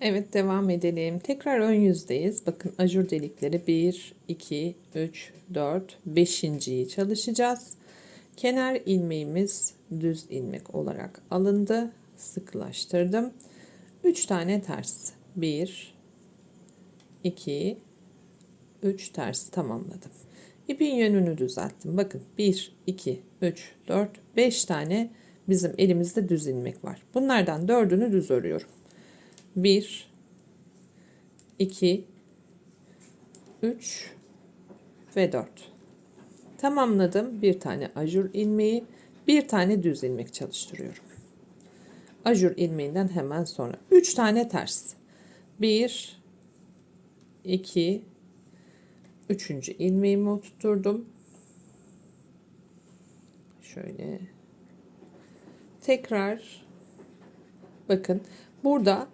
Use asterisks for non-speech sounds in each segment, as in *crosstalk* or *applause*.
Evet devam edelim. Tekrar ön yüzdeyiz. Bakın ajur delikleri 1, 2, 3, 4, 5.yi çalışacağız. Kenar ilmeğimiz düz ilmek olarak alındı. Sıkılaştırdım. 3 tane ters. 1, 2, 3 ters tamamladım. İpin yönünü düzelttim. Bakın 1, 2, 3, 4, 5 tane bizim elimizde düz ilmek var. Bunlardan 4'ünü düz örüyorum. 1 2 3 ve 4 tamamladım. Bir tane ajur ilmeği bir tane düz ilmek çalıştırıyorum. Ajur ilmeğinden hemen sonra 3 tane ters. 1 2 3. ilmeğimi oturtturdum. Şöyle. Tekrar bakın burada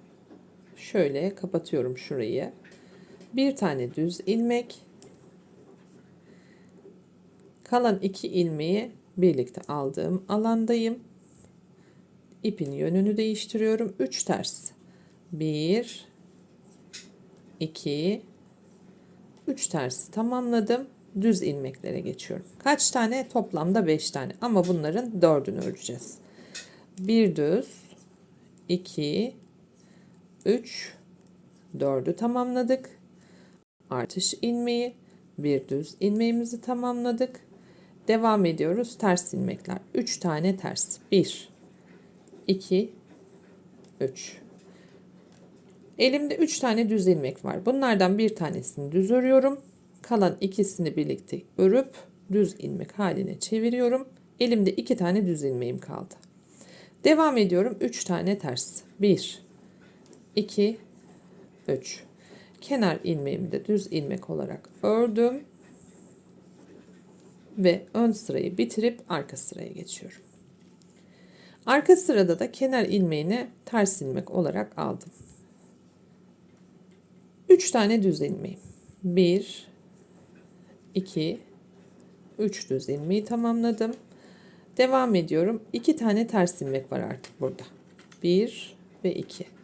şöyle kapatıyorum şurayı. Bir tane düz ilmek. Kalan iki ilmeği birlikte aldığım alandayım. İpin yönünü değiştiriyorum. 3 ters. 1 2 3 ters tamamladım. Düz ilmeklere geçiyorum. Kaç tane? Toplamda 5 tane. Ama bunların 4'ünü öreceğiz. Bir düz, 2 3 4'ü tamamladık. Artış ilmeği, bir düz ilmeğimizi tamamladık. Devam ediyoruz ters ilmekler. 3 tane ters. 1 2 3 Elimde 3 tane düz ilmek var. Bunlardan bir tanesini düz örüyorum. Kalan ikisini birlikte örüp düz ilmek haline çeviriyorum. Elimde 2 tane düz ilmeğim kaldı. Devam ediyorum. 3 tane ters. 1 2 3 kenar ilmeğimi de düz ilmek olarak ördüm ve ön sırayı bitirip arka sıraya geçiyorum. Arka sırada da kenar ilmeğini ters ilmek olarak aldım. 3 tane düz ilmeğim. 1 2 3 düz ilmeği tamamladım. Devam ediyorum. 2 tane ters ilmek var artık burada. 1 ve 2.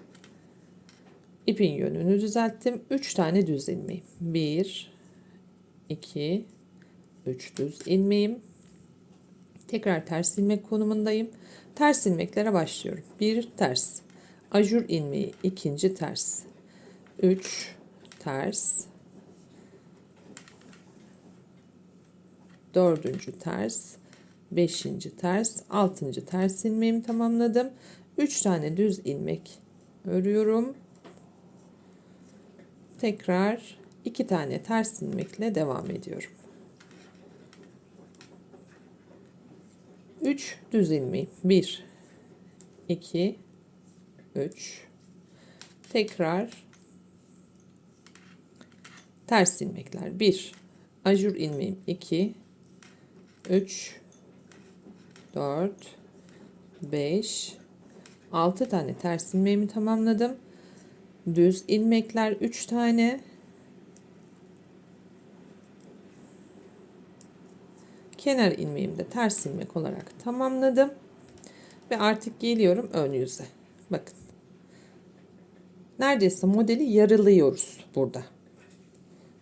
İpin yönünü düzelttim. 3 tane düz ilmeğim. 1 2 3 düz ilmeğim. Tekrar ters ilmek konumundayım. Ters ilmeklere başlıyorum. 1 ters. Ajur ilmeği ikinci ters. 3 ters. Dördüncü ters. Beşinci ters. Altıncı ters ilmeğimi tamamladım. 3 tane düz ilmek örüyorum tekrar iki tane ters ilmekle devam ediyorum. 3 düz ilmeği. 1 2 3 tekrar ters ilmekler 1 ajur ilmeğim. 2 3 4 5 6 tane ters ilmeğimi tamamladım düz ilmekler 3 tane. Kenar ilmeğimi de ters ilmek olarak tamamladım. Ve artık geliyorum ön yüze. Bakın. Neredeyse modeli yarılıyoruz burada.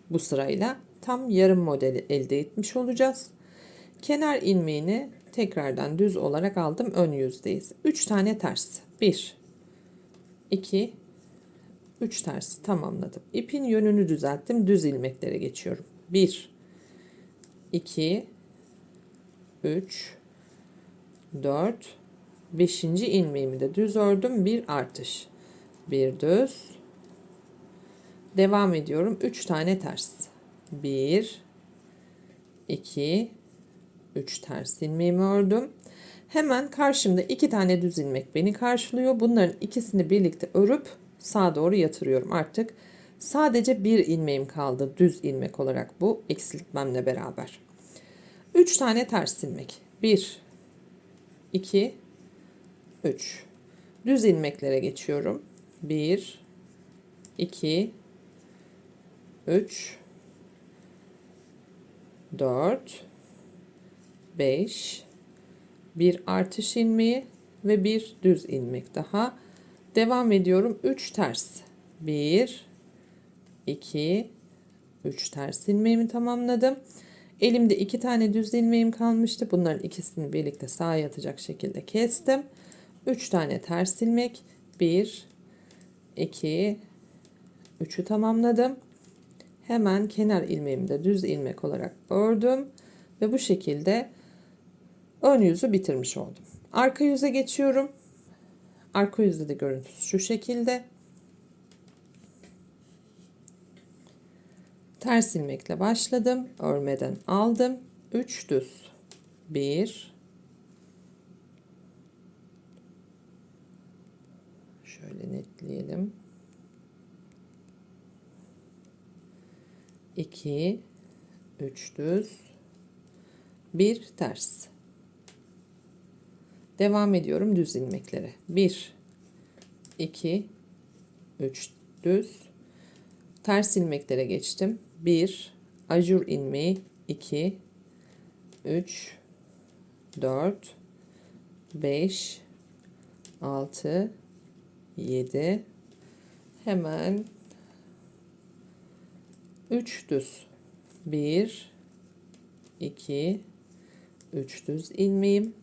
Bu sırayla tam yarım modeli elde etmiş olacağız. Kenar ilmeğini tekrardan düz olarak aldım. Ön yüzdeyiz. 3 tane ters. 1 2 3 ters tamamladım. İpin yönünü düzelttim. Düz ilmeklere geçiyorum. 1 2 3 4 5. ilmeğimi de düz ördüm. Bir artış. Bir düz. Devam ediyorum. 3 tane ters. 1 2 3 ters ilmeğimi ördüm. Hemen karşımda iki tane düz ilmek beni karşılıyor. Bunların ikisini birlikte örüp sağa doğru yatırıyorum artık. Sadece bir ilmeğim kaldı düz ilmek olarak bu eksiltmemle beraber. 3 tane ters ilmek. 1 2 3 düz ilmeklere geçiyorum. 1 2 3 4 5 bir artış ilmeği ve bir düz ilmek daha Devam ediyorum. 3 ters. 1 2 3 ters ilmeğimi tamamladım. Elimde iki tane düz ilmeğim kalmıştı. Bunların ikisini birlikte sağa yatacak şekilde kestim. 3 tane ters ilmek. 1 2 3'ü tamamladım. Hemen kenar ilmeğimi de düz ilmek olarak ördüm ve bu şekilde ön yüzü bitirmiş oldum. Arka yüze geçiyorum. Arka yüzde de görüntüsü şu şekilde. Ters ilmekle başladım. Örmeden aldım. 3 düz. 1 Şöyle netleyelim. 2 3 düz. 1 ters. Devam ediyorum düz ilmeklere. 1 2 3 düz. Ters ilmeklere geçtim. 1 ajur ilmeği 2 3 4 5 6 7 hemen 3 düz 1 2 3 düz ilmeğim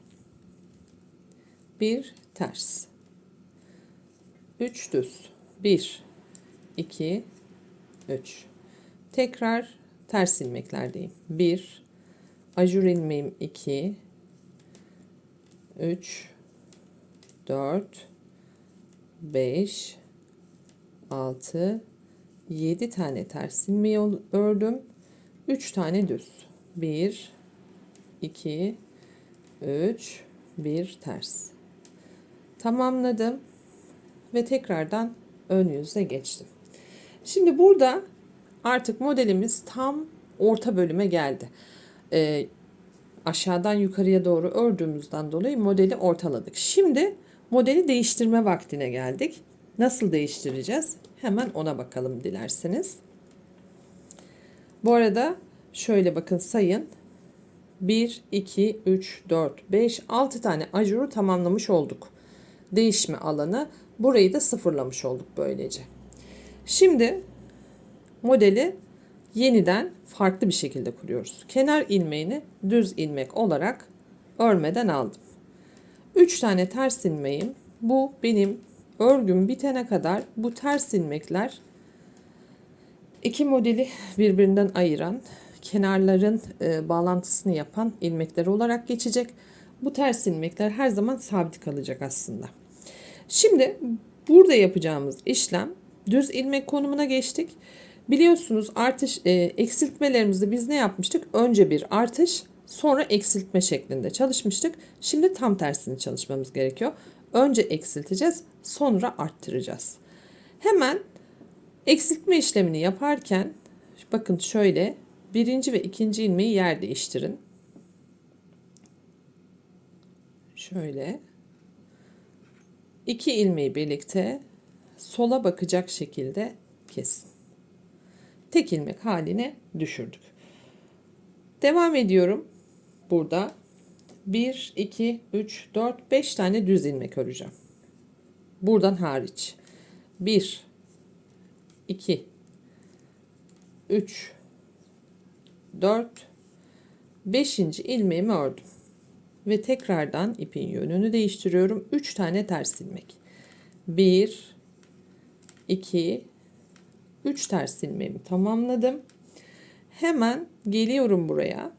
1 ters. 3 düz. 1 2 3 tekrar ters ilmeklerdeyim. 1 ajur ilmeğim 2 3 4 5 6 7 tane ters ilmeği ördüm. 3 tane düz. 1 2 3 1 ters tamamladım ve tekrardan ön yüze geçtim. Şimdi burada artık modelimiz tam orta bölüme geldi. Ee, aşağıdan yukarıya doğru ördüğümüzden dolayı modeli ortaladık. Şimdi modeli değiştirme vaktine geldik. Nasıl değiştireceğiz? Hemen ona bakalım dilerseniz. Bu arada şöyle bakın sayın. 1, 2, 3, 4, 5, 6 tane ajuru tamamlamış olduk. Değişme alanı. Burayı da sıfırlamış olduk böylece. Şimdi modeli yeniden farklı bir şekilde kuruyoruz. Kenar ilmeğini düz ilmek olarak örmeden aldım. 3 tane ters ilmeğim. Bu benim örgüm bitene kadar bu ters ilmekler iki modeli birbirinden ayıran kenarların e, bağlantısını yapan ilmekler olarak geçecek. Bu ters ilmekler her zaman sabit kalacak aslında. Şimdi burada yapacağımız işlem düz ilmek konumuna geçtik. Biliyorsunuz artış e, eksiltmelerimizde biz ne yapmıştık? Önce bir artış, sonra eksiltme şeklinde çalışmıştık. Şimdi tam tersini çalışmamız gerekiyor. Önce eksilteceğiz, sonra arttıracağız. Hemen eksiltme işlemini yaparken bakın şöyle birinci ve ikinci ilmeği yer değiştirin. Şöyle iki ilmeği birlikte sola bakacak şekilde kesin. Tek ilmek haline düşürdük. Devam ediyorum. Burada 1, 2, 3, 4, 5 tane düz ilmek öreceğim. Buradan hariç. 1, 2, 3, 4, 5. ilmeğimi ördüm. Ve tekrardan ipin yönünü değiştiriyorum. 3 tane ters ilmek. 1, 2, 3 ters ilmeğimi tamamladım. Hemen geliyorum buraya.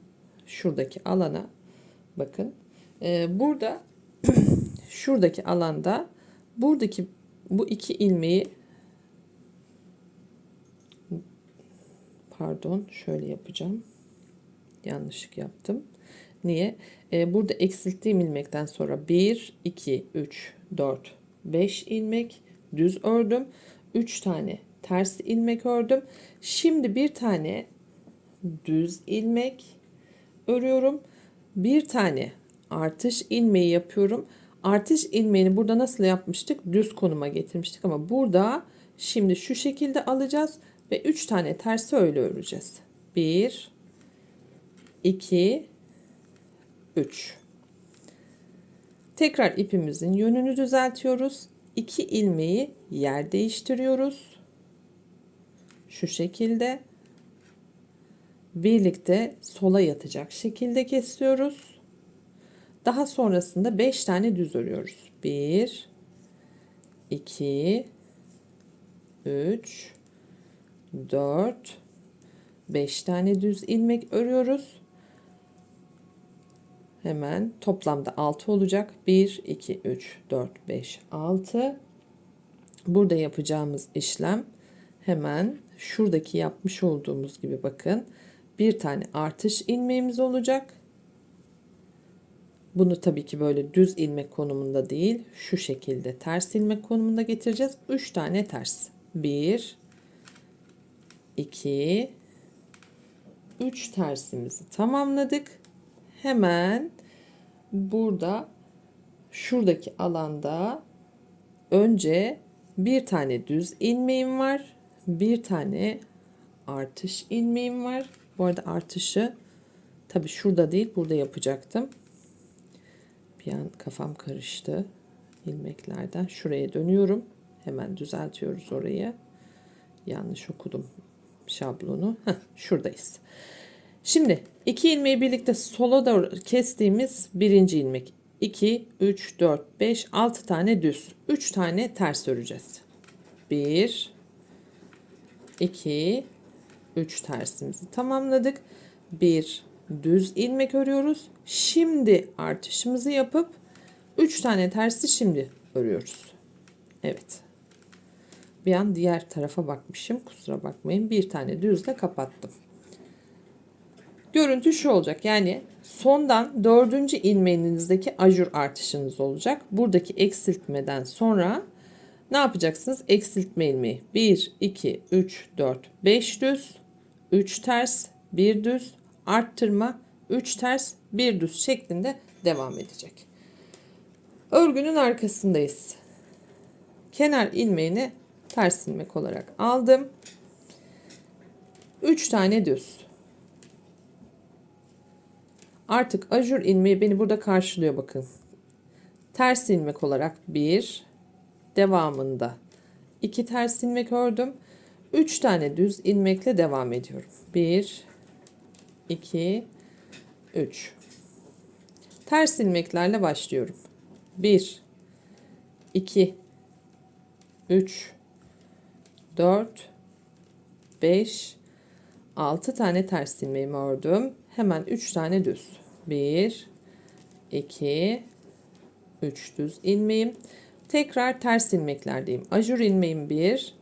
Şuradaki alana. Bakın. Ee, burada *clears throat* şuradaki alanda buradaki bu iki ilmeği pardon şöyle yapacağım. Yanlışlık yaptım. Niye? Ee, burada eksilttiğim ilmekten sonra 1, 2, 3, 4, 5 ilmek düz ördüm. 3 tane ters ilmek ördüm. Şimdi bir tane düz ilmek örüyorum. Bir tane artış ilmeği yapıyorum. Artış ilmeğini burada nasıl yapmıştık? Düz konuma getirmiştik ama burada şimdi şu şekilde alacağız ve 3 tane tersi öyle öreceğiz. 1 2 3 Tekrar ipimizin yönünü düzeltiyoruz. 2 ilmeği yer değiştiriyoruz. şu şekilde birlikte sola yatacak şekilde kesiyoruz. Daha sonrasında 5 tane düz örüyoruz. 1 2 3 4 5 tane düz ilmek örüyoruz. Hemen toplamda 6 olacak. 1 2 3 4 5 6 Burada yapacağımız işlem hemen şuradaki yapmış olduğumuz gibi bakın bir tane artış ilmeğimiz olacak. Bunu tabii ki böyle düz ilmek konumunda değil şu şekilde ters ilmek konumunda getireceğiz. 3 tane ters. 1 2 3 tersimizi tamamladık. Hemen burada şuradaki alanda önce bir tane düz ilmeğim var. Bir tane artış ilmeğim var. Bu arada artışı tabi şurada değil burada yapacaktım. Bir an kafam karıştı ilmeklerden. Şuraya dönüyorum. Hemen düzeltiyoruz orayı. Yanlış okudum şablonu. Heh, şuradayız. Şimdi iki ilmeği birlikte sola doğru kestiğimiz birinci ilmek. 2, 3, 4, 5, 6 tane düz. 3 tane ters öreceğiz. 1, 2, 3 tersimizi tamamladık. Bir düz ilmek örüyoruz. Şimdi artışımızı yapıp 3 tane tersi şimdi örüyoruz. Evet. Bir an diğer tarafa bakmışım. Kusura bakmayın. Bir tane düzle kapattım. Görüntü şu olacak. Yani sondan dördüncü ilmeğinizdeki ajur artışınız olacak. Buradaki eksiltmeden sonra ne yapacaksınız? Eksiltme ilmeği. 1, 2, 3, 4, 5 düz, 3 ters, 1 düz, arttırma, 3 ters, 1 düz şeklinde devam edecek. Örgünün arkasındayız. Kenar ilmeğini ters ilmek olarak aldım. 3 tane düz. Artık ajur ilmeği beni burada karşılıyor bakın. Ters ilmek olarak bir, devamında iki ters ilmek ördüm. Üç tane düz ilmekle devam ediyorum. Bir, iki, üç. Ters ilmeklerle başlıyorum. Bir, iki, üç, dört, beş, altı tane ters ilmeğimi ördüm. Hemen üç tane düz. 1 2 3 düz ilmeğim. Tekrar ters ilmeklerdeyim. Ajur ilmeğim 1,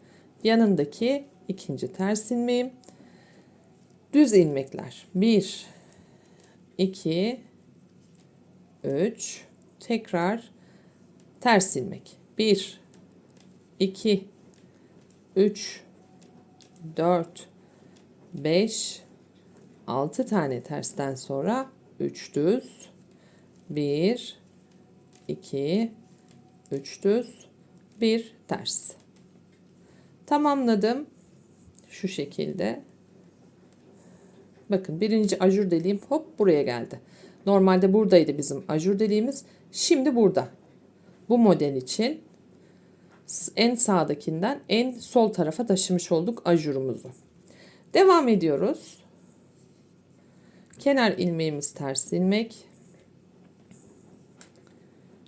yanındaki ikinci ters ilmeğim. Düz ilmekler 1 2 3 tekrar ters ilmek. 1 2 3 4 5 6 tane tersten sonra 3 düz 1 2 3 düz 1 ters. Tamamladım. Şu şekilde. Bakın birinci ajur deliğim hop buraya geldi. Normalde buradaydı bizim ajur deliğimiz. Şimdi burada. Bu model için en sağdakinden en sol tarafa taşımış olduk ajurumuzu. Devam ediyoruz Kenar ilmeğimiz ters ilmek.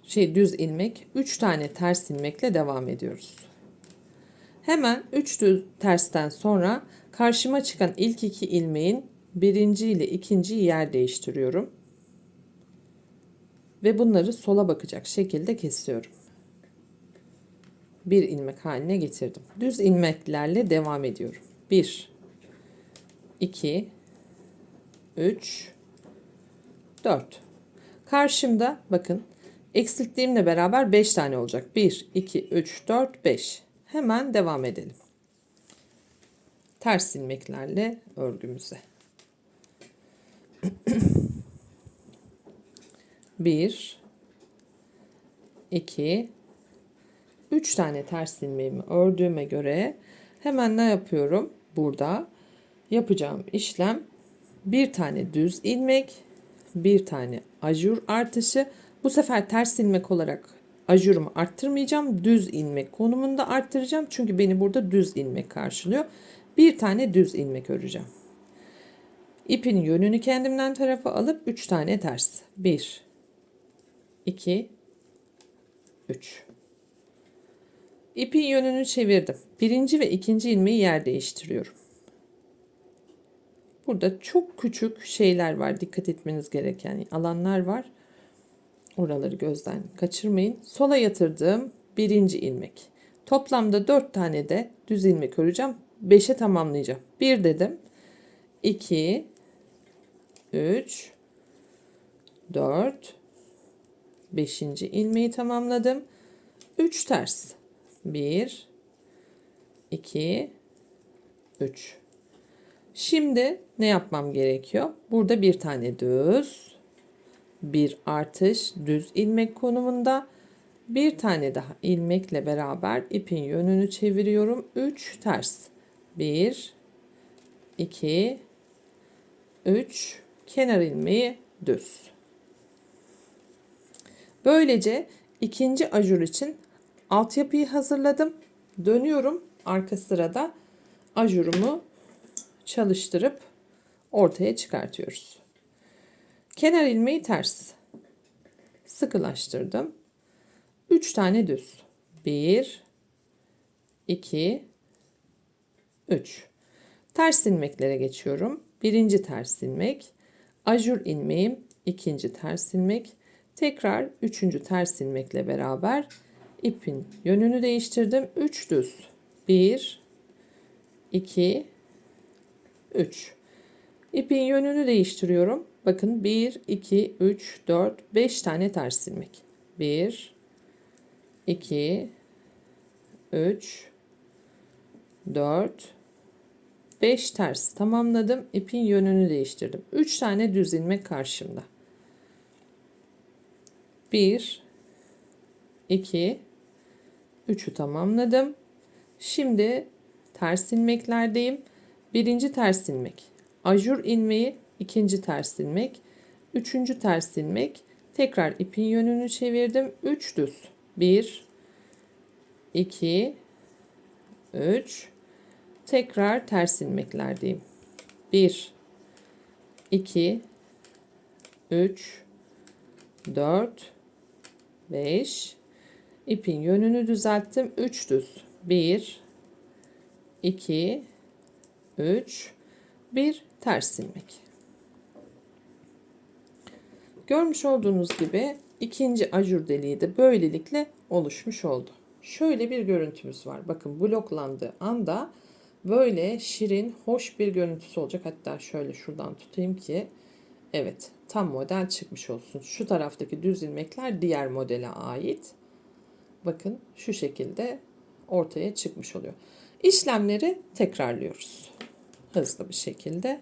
Şey düz ilmek. 3 tane ters ilmekle devam ediyoruz. Hemen 3 düz tersten sonra karşıma çıkan ilk iki ilmeğin birinci ile ikinci yer değiştiriyorum. Ve bunları sola bakacak şekilde kesiyorum. Bir ilmek haline getirdim. Düz ilmeklerle devam ediyorum. 1 2 3 4 karşımda bakın eksilttiğimle beraber 5 tane olacak. 1 2 3 4 5 hemen devam edelim. Ters ilmeklerle örgümüze. 1 2 3 tane ters ilmeğimi ördüğüme göre hemen ne yapıyorum? Burada yapacağım işlem bir tane düz ilmek, bir tane ajur artışı. Bu sefer ters ilmek olarak ajurumu arttırmayacağım. Düz ilmek konumunda arttıracağım. Çünkü beni burada düz ilmek karşılıyor. Bir tane düz ilmek öreceğim. İpin yönünü kendimden tarafa alıp 3 tane ters. 1 2 3 İpin yönünü çevirdim. Birinci ve ikinci ilmeği yer değiştiriyorum. Burada çok küçük şeyler var. Dikkat etmeniz gereken alanlar var. Oraları gözden kaçırmayın. Sola yatırdığım birinci ilmek. Toplamda 4 tane de düz ilmek öreceğim. 5'e tamamlayacağım. 1 dedim. 2 3 4 5. ilmeği tamamladım. 3 ters. 1 2 3 Şimdi ne yapmam gerekiyor? Burada bir tane düz, bir artış düz ilmek konumunda bir tane daha ilmekle beraber ipin yönünü çeviriyorum. 3 ters. 1 2 3 kenar ilmeği düz. Böylece ikinci ajur için altyapıyı hazırladım. Dönüyorum arka sırada ajurumu çalıştırıp ortaya çıkartıyoruz. Kenar ilmeği ters. Sıkılaştırdım. 3 tane düz. 1 2 3 Ters ilmeklere geçiyorum. Birinci ters ilmek, ajur ilmeğim, ikinci ters ilmek, tekrar üçüncü ters ilmekle beraber ipin yönünü değiştirdim. 3 düz. 1 2 3 İpin yönünü değiştiriyorum. Bakın 1 2 3 4 5 tane ters ilmek. 1 2 3 4 5 ters tamamladım. İpin yönünü değiştirdim. 3 tane düz ilmek karşımda. 1 2 3'ü tamamladım. Şimdi ters ilmeklerdeyim. Birinci ters ilmek, ajur ilmeği, ikinci ters ilmek, üçüncü ters ilmek. Tekrar ipin yönünü çevirdim. 3 düz. 1 2 3 Tekrar ters ilmeklerdeyim. 1 2 3 4 5 ipin yönünü düzelttim. 3 düz. 1 2 3 1 ters ilmek. Görmüş olduğunuz gibi ikinci ajur deliği de böylelikle oluşmuş oldu. Şöyle bir görüntümüz var. Bakın bloklandığı anda böyle şirin, hoş bir görüntüsü olacak. Hatta şöyle şuradan tutayım ki evet tam model çıkmış olsun. Şu taraftaki düz ilmekler diğer modele ait. Bakın şu şekilde ortaya çıkmış oluyor. İşlemleri tekrarlıyoruz. Hızlı bir şekilde.